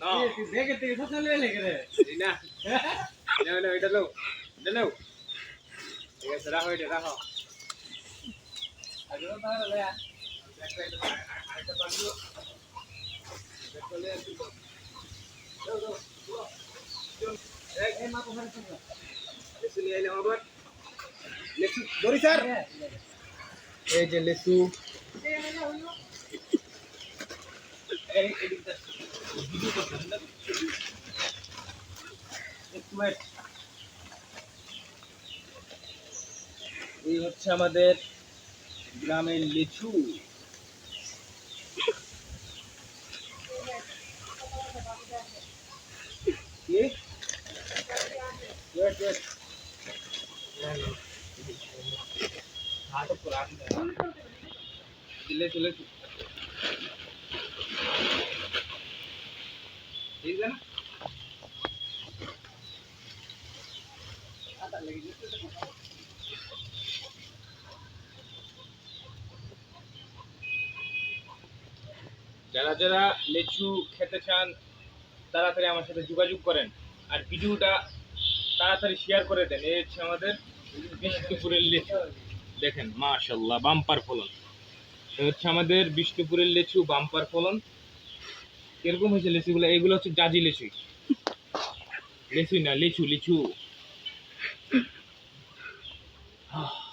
না। দেখে থেকে সকাল লেগে রে? এই না। নাও নাও এটা নাও এটা নাও। ঠিক আছে রাখো এটা রাখো। আগে তো তাহলে লে একটা এটা আরেকটা পাগলো চলে আসি দাও দাও এই মা তো ঘরে চলে নিয়ে এলাম আবার। লেসু ধরি স্যার। এই যে লেসু। এই এদিকটা একটু wait। এই হচ্ছে আমাদের গ্রামের লিচু কি wait, wait। हाथ पुरान दिले चले যারা যারা লিচু খেতে চান, তাড়াতাড়ি আমার সাথে যোগাযোগ করেন আর ভিডিওটা তাড়াতাড়ি শেয়ার করে দেন। এই হচ্ছে আমাদের বিষ্ণুপুরের লিচু। দেখেন মাশাল্লাহ বাম্পার ফলন। হচ্ছে আমাদের বিষ্ণুপুরের লিচু বাম্পার ফলন। এরকম হয়েছে লিচুগুলো, এগুলো হচ্ছে জাজি লিচু লিচু না, লিচু লিচু। oh.